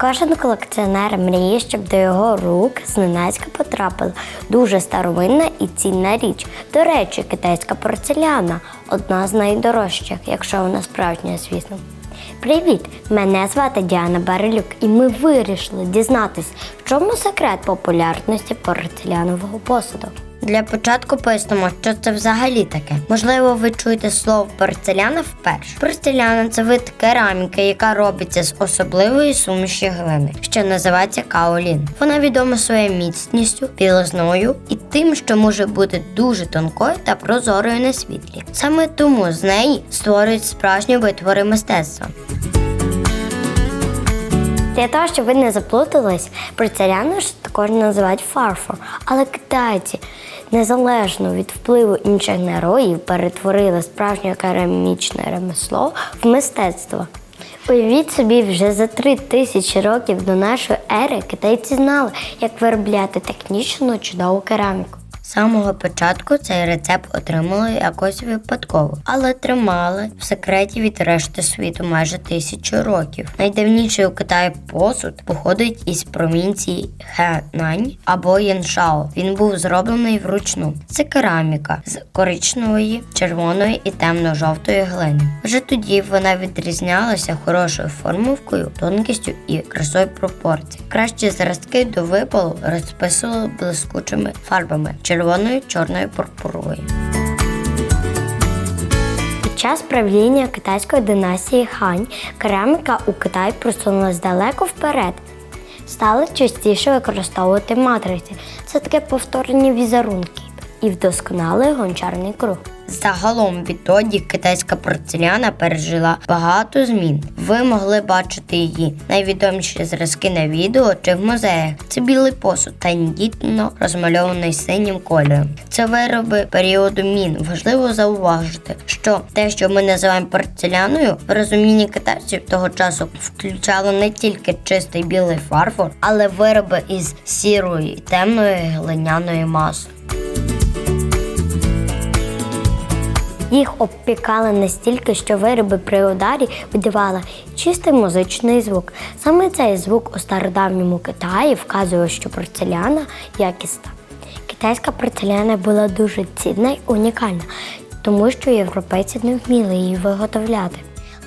Кожен колекціонер мріє, щоб до його рук зненацька потрапила дуже старовинна і цінна річ. До речі, китайська порцеляна одна з найдорожчих, якщо вона справжня, звісно. Привіт! Мене звати Діана Барилюк, і ми вирішили дізнатись, в чому секрет популярності порцелянового посуду. Для початку пояснимо, що це взагалі таке. Можливо, ви чуєте слово порцеляна вперше. Порцеляна це вид кераміки, яка робиться з особливої суміші глини, що називається каолін. Вона відома своєю міцністю, білизною і тим, що може бути дуже тонкою та прозорою на світлі. Саме тому з неї створюють справжні витвори мистецтва. Для того, щоб ви не заплутались, порцеляну ж також називають фарфор. Але китайці, незалежно від впливу інших народів, перетворили справжнє керамічне ремесло в мистецтво. Уявіть собі, вже за три тисячі років до нашої ери китайці знали, як виробляти технічно чудову кераміку. Самого початку цей рецепт отримали якось випадково, але тримали в секреті від решти світу майже тисячу років. Найдавніший у Китаї посуд походить із провінції Хенань або Яншао. Він був зроблений вручну. Це кераміка з коричневої, червоної і темно-жовтої глини. Вже тоді вона відрізнялася хорошою формовкою, тонкістю і красою пропорцій. Кращі зразки до випалу розписували блискучими фарбами червоною, чорною, пурпуровою. Під час правління китайської династії Хань кераміка у Китаї просунулась далеко вперед. Стали частіше використовувати матриці. Це таке повторення візерунки і вдосконалий гончарний круг. Загалом відтоді китайська порцеляна пережила багато змін. Ви могли бачити її найвідоміші зразки на відео чи в музеях. Це білий посуд, тендітно розмальований синім кольором. Це вироби періоду мін. Важливо зауважити, що те, що ми називаємо порцеляною, в розумінні китайців того часу включало не тільки чистий білий фарфор, але вироби із сірої і темної глиняної маси. Їх обпікали настільки, що вироби при ударі видавали чистий музичний звук. Саме цей звук у стародавньому Китаї вказує, що порцеляна якісна. Китайська порцеляна була дуже цінна й унікальна, тому що європейці не вміли її виготовляти.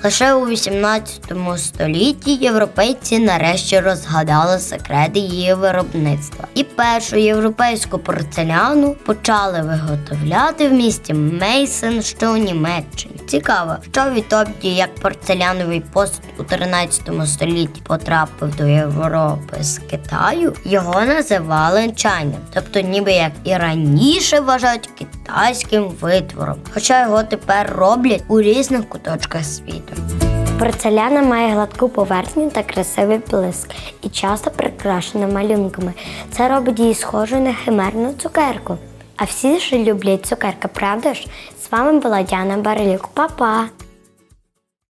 Лише у 18 столітті європейці нарешті розгадали секрети її виробництва. І першу європейську порцеляну почали виготовляти в місті Мейсен, що у Німеччині. Цікаво, що відтоді як порцеляновий посуд у 13 столітті потрапив до Європи з Китаю, його називали чайним, тобто ніби як і раніше вважають китайським витвором, хоча його тепер роблять у різних куточках світу. Порцеляна має гладку поверхню та красивий блиск і часто прикрашена малюнками. Це робить її схожою на химерну цукерку. А всі ж люблять цукерки, правда ж? З вами була Діана Барилюк. Па-па!